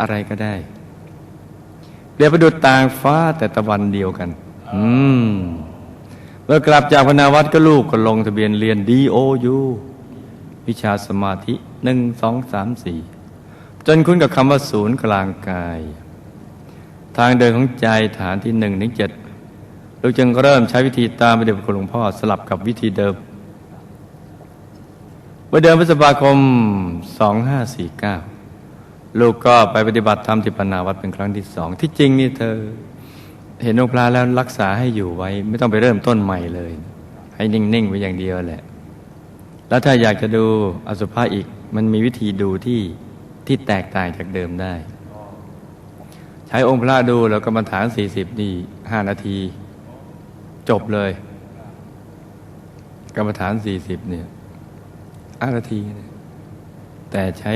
อะไรก็ได้เปรียบประดุจต่างฟ้าแต่ตะวันเดียวกัน อืมเมื่อกลับจากพนาวัดก็ลูกก็ลงทะเบียนเรียน DOU วิชาสมาธิหนึ่งสองสามสี่จนคุ้นกับคำว่าศูนย์กลางกาย ทางเดินของใจฐานที่หนึ่งถึงเจ็ดลูกจึงเริ่มใช้วิธีตามไปเดิมคุณหลวงพ่อสลับกับวิธีเดิมเมื่อเดือนพฤษภาคม2549 ลูกก็ไปปฏิบัติธรรมที่ปนาวัดเป็นครั้งที่สอง ที่จริงนี่เธอ เห็นองค์พระแล้วรักษาให้อยู่ไว้ ไม่ต้องไปเริ่มต้นใหม่เลย ให้นิ่ง ๆ ไว้อย่างเดียวแหละ แล้วถ้าอยากจะดูอสุภะอีกมันมีวิธีดูที่ที่แตกต่างจากเดิมได้ ใช้องค์พระดูแล้วก็มาฐาน40นี่5นาที จบเลย กรรมฐาน40เนี่ยอานาที แต่ใช้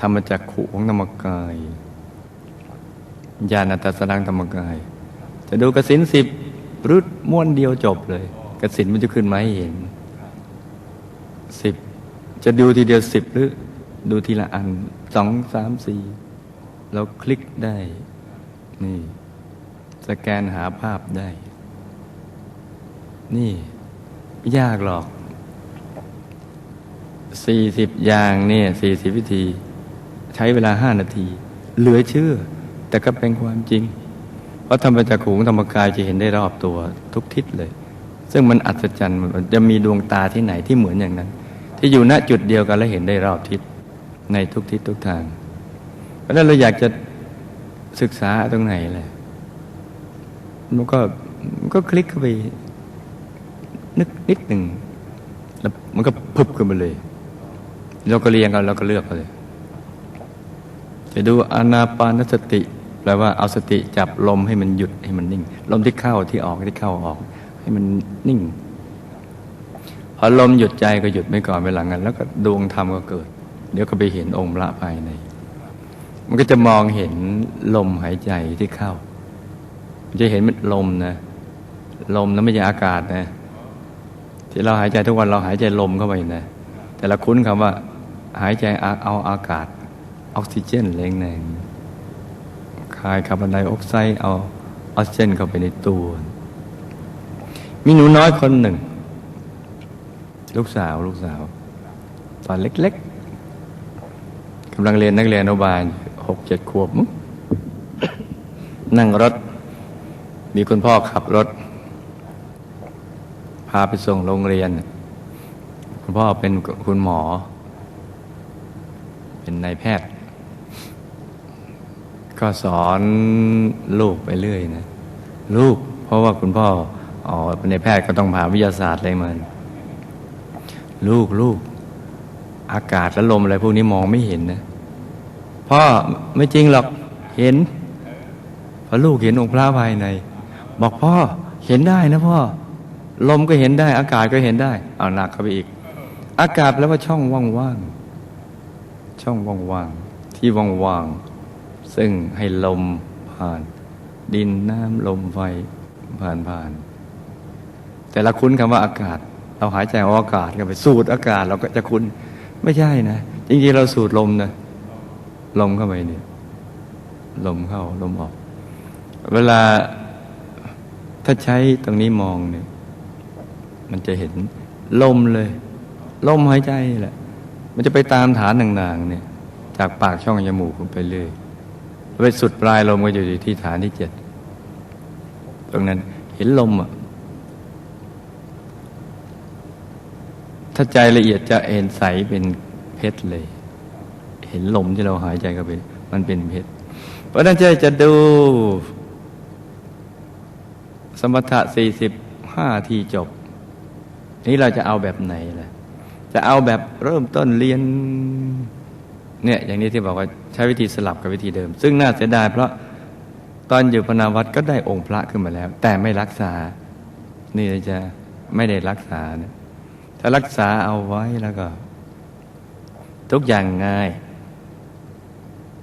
ธรรมจักขุของธรรมกายญาณตัสนังธรรมกาย จะดูกสินสิบรุดม้วนเดียวจบเลยกสินมันจะขึ้นมาให้เห็นสิบจะดูทีเดียวสิบหรือ ดูทีละอันสองสามสี่เราคลิกได้ นี่ สแกนหาภาพได้ นี่ไม่ยากหรอกสี่สิบอย่างเนี่ยสี่สิบวิธี ใช้เวลาห้านาที เหลือเชื่อ แต่ก็เป็นความจริง เพราะธรรมจักขุงธรรมกายจะเห็นได้รอบตัวทุกทิศเลย ซึ่งมันอัศจรรย์มันจะมีดวงตาที่ไหนที่เหมือนอย่างนั้น ที่อยู่ณจุดเดียวกันและเห็นได้รอบทิศในทุกทิศทุกทาง เพราะนั้นเราอยากจะศึกษาตรงไหนแหละมันก็มันก็คลิกเข้าไปนึกนิดหนึ่งแล้วมันก็พึบขึ้นมาเลย เราก็เรียงกันเราก็เลือกเลย จะดูอนาปานสติ แปลว่าเอาสติจับลมให้มันหยุดให้มันนิ่ง ลมที่เข้าที่ออกที่เข้าออก ให้มันนิ่ง พอลมหยุดใจก็หยุดไม่ก่อนไปหลังกัน แล้วก็ดวงธรรมก็เกิด เดี๋ยวก็ไปเห็นองค์พระภายใน มันก็จะมองเห็นลมหายใจที่เข้ามันจะเห็นมันลมนะ ลมนั้นไม่ใช่อากาศนะ ที่เราหายใจทุกวันเราหายใจลมเข้าไปนะ แต่เราคุ้นคำว่า หายใจเอาอากาศ ออกซิเจนแรงแรงคายคาร์บอนไดออกไซด์เอาออกซิเจนเข้าไปในตัว มีหนูน้อยคนหนึ่ง ลูกสาวลูกสาว ตอนเล็กๆกำลังเรียนนักเรียนอนุบาลหกเจ็ดขวบนั่งรถ มีคุณพ่อขับรถ พาไปส่งโรงเรียน คุณพ่อเป็นคุณหมอ เป็นนายแพทย์ ก็สอนลูกไปเรื่อยนะลูกเพราะว่าคุณพ่ออ๋อเป็นแพทย์ก็ต้องผ่าวิทยาศาสตร์อะไรมาลูกลูกอากาศและลมอะไรพวกนี้มองไม่เห็นนะพ่อไม่จริงหรอกเห็นพระลูกเห็นองค์พระภายใน บอกพ่อเห็นได้นะพ่อ ลมก็เห็นได้ อากาศก็เห็นได้ เอาหนักเข้าไปอีก อากาศแปลว่าช่องว่างๆช่องว่างๆที่ว่างๆ ซึ่งให้ลมผ่าน ดินน้ำลมไฟผ่านผ่าน แต่ละคุ้นคำว่าอากาศ เราหายใจเอาอากาศกันไปสูดอากาศเราก็จะคุ้นไม่ใช่นะจริงๆเราสูดลมนะลมเข้าไปเนี่ยลมเข้าลมออก เวลาถ้าใช้ตรงนี้มองเนี่ย มันจะเห็นลมเลย ลมหายใจแหละ มันจะไปตามฐานต่างๆเนี่ย จากปากช่องจมูกไปเรื่อย ไปสุดปลายลมก็อยู่ที่ฐานที่เจ็ดตรงนั้นเห็นลมอะถ้าใจละเอียดจะเห็นใสเป็นเพชรเลย เห็นลมที่เราหายใจเข้าไป มันเป็นเพชรเพราะนั้นใจจะดู สมถะสี่สิบห้าทีจบ นี่เราจะเอาแบบไหนล่ะ จะเอาแบบเริ่มต้นเรียน เนี่ย อย่างนี้ที่บอกว่า ช้วิธีสลับกับวิธีเดิม ซึ่งน่าเสียดายเพราะตอนอยู่พนาวัดก็ได้องค์พระขึ้นมาแล้ว แต่ไม่รักษา นี่จะไม่ได้รักษานะถ้ารักษาเอาไว้แล้วก็ ทุกอย่างง่าย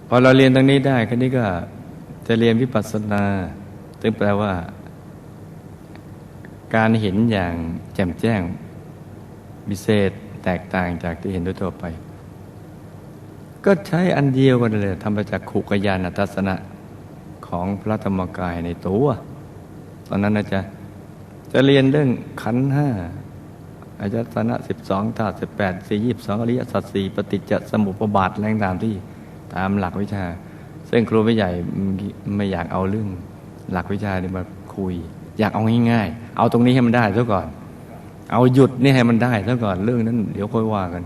พอเราเรียนตรงนี้ได้คันนี้ก็จะเรียนวิปัสสนาซึ่งแปลว่า การเห็นอย่างแจ่มแจ้งพิเศษแตกต่างจากที่เห็นโดยทั่วไป ก็ใช้อันเดียวกันเลยทำมาจากขุกยานทัศนะของพระธรรมกายในตัว ตอนนั้นนะจ๊ะจะเรียนเรื่องขันห้าอายตนะสิบสองธาตุสิบแปดสี่ยี่สองอริยสัจสี่ปฏิจจสมุปบาทแรงตามที่ตามหลักวิชา ซึ่งครูไม่ใหญ่ไม่อยากเอาเรื่องหลักวิชานี่มาคุย อยากเอาง่ายๆ เอาตรงนี้ให้มันได้ซะก่อน เอาหยุดนี่ให้มันได้ซะก่อนเรื่องนั้น เดี๋ยวค่อยว่ากัน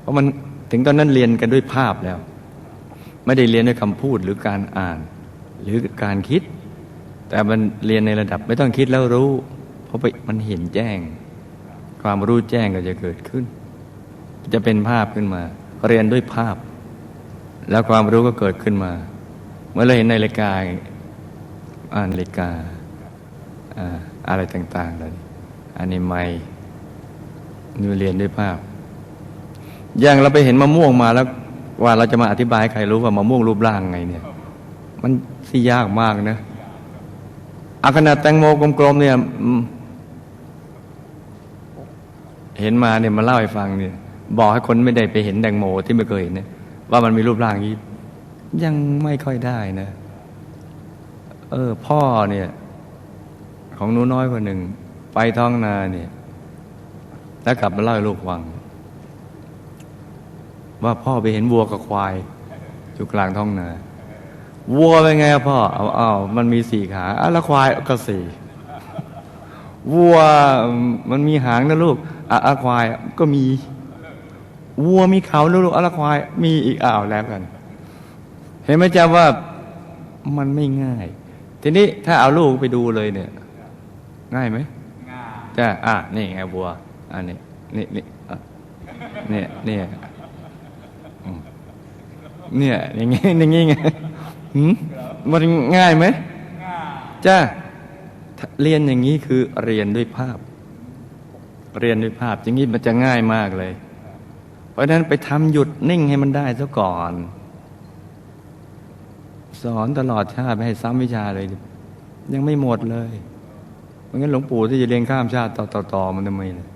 เพราะมัน ถึงตอนนั้นเรียนกันด้วยภาพแล้ว ไม่ได้เรียนด้วยคำพูดหรือการอ่าน หรือการคิด แต่มันเรียนในระดับไม่ต้องคิดแล้วรู้ เพราะมันเห็นแจ้ง ความรู้แจ้งก็จะเกิดขึ้น จะเป็นภาพขึ้นมา เรียนด้วยภาพ แล้วความรู้ก็เกิดขึ้นมา เมื่อเราเห็นในนาฬิกาอ่านนาฬิกาอ่าอะไรต่างๆเลยอันนี้ไม่นูเรียนด้วยภาพ อย่างเราไปเห็นมะม่วงมาแล้วว่าเราจะมาอธิบายให้ใครรู้ว่ามะม่วงรูปร่างไงเนี่ย มันสิยากมากนะอาขนาดแตงโมกลมๆเนี่ยเห็นมาเนี่ยมาเล่าให้ฟังเนี่ย บอกให้คนไม่ได้ไปเห็นแตงโมที่ไม่เคยเห็นเนี่ยว่ามันมีรูปร่างอย่างนี้ ยังไม่ค่อยได้นะ เออ พ่อเนี่ย ของหนูน้อยคนหนึ่ง ไปท้องนาเนี่ย แล้วกลับมาเล่าให้ลูกฟัง ว่าพ่อไปเห็นวัวกับควายอยู่กลางท้องนาวัวเป็นไงอะพ่อเอาเอามันมีสี่ขาอะแล้วควายก็สี่วัวมันมีหางนะลูกอะอะควายก็มี วัวมีเขานะลูกอะแล้วควาย มีอีกอ้าวแล้วกัน เห็นไหมจ๊ะว่ามันไม่ง่าย ทีนี้ถ้าเอาลูกไปดูเลยเนี่ย ง่ายไหมง่ายจ้ะอะนี่ไงวัวอันนี้นี่นี่อะเนี่ยเนี่ยอืม เนี่ยอย่างงี้อย่างงี้ไงหืมมันง่ายไหมจ้ะเรียนอย่างนี้คือเรียนด้วยภาพ เรียนด้วยภาพอย่างนี้มันจะง่ายมากเลย เพราะฉะนั้นไปทำหยุดนิ่งให้มันได้ซะก่อน สอนตลอดชาติไม่ให้ซ้ำวิชาเลย ยังไม่หมดเลยเพราะงั้นหลวงปู่ที่จะเรียนข้ามชาติต่อต่อต่อมันทำไมเล่ะ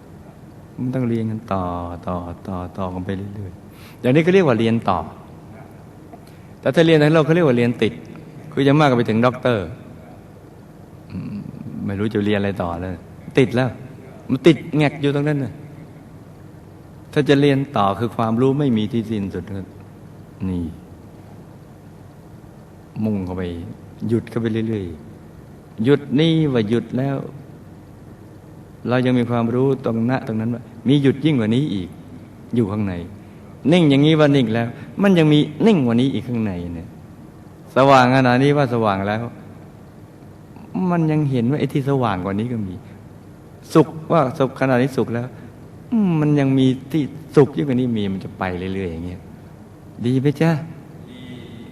มันต้องเรียนกันต่อต่อต่อต่อกันไปเรื่อยๆอย่างนี้ก็เรียกว่าเรียนต่อ แต่ถ้าเรียนในโลกเขาเรียกว่าเรียนติด คือจะมากก็ไปถึงด็อกเตอร์ไม่รู้จะเรียนอะไรต่อเลย ติดแล้ว มันติดแงกอยู่ตรงนั้นน่ะถ้าจะเรียนต่อคือความรู้ไม่มีที่สิ้นสุดนี่ มุ่งเข้าไป หยุดเข้าไปเรื่อยๆหยุดนี่ว่าหยุดแล้ว เรายังมีความรู้ตรงหน้าตรงนั้นว่ามีหยุดยิ่งกว่านี้อีก อยู่ข้างใน นิ่งอย่างนี้ว่านิ่งแล้ว มันยังมีนิ่งกว่านี้อีกข้างในเนี่ยสว่างขนาดนี้ว่าสว่างแล้ว มันยังเห็นว่าไอ้ที่สว่างกว่านี้ก็มี สุขว่าสุขขนาดนี้สุขแล้วมมันยังมีที่สุขยิ่งกว่านี้มีมันจะไปเรื่อยๆอย่างเงี้ยดีไหมจ๊ะ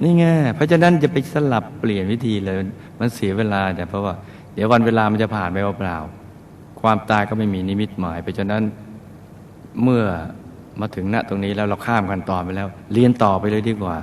นี่ไงเพราะฉะนั้นจะไปสลับเปลี่ยนวิธีเลย มันเสียเวลาแต่เพราะว่า เดี๋ยววันเวลามันจะผ่านไปเปล่าๆ ความตายก็ไม่มีนิมิตหมาย เพราะฉะนั้นเมื่อมาถึงณตรงนี้แล้วเราข้ามกันต่อไปแล้ว เรียนต่อไปเลยดีกว่า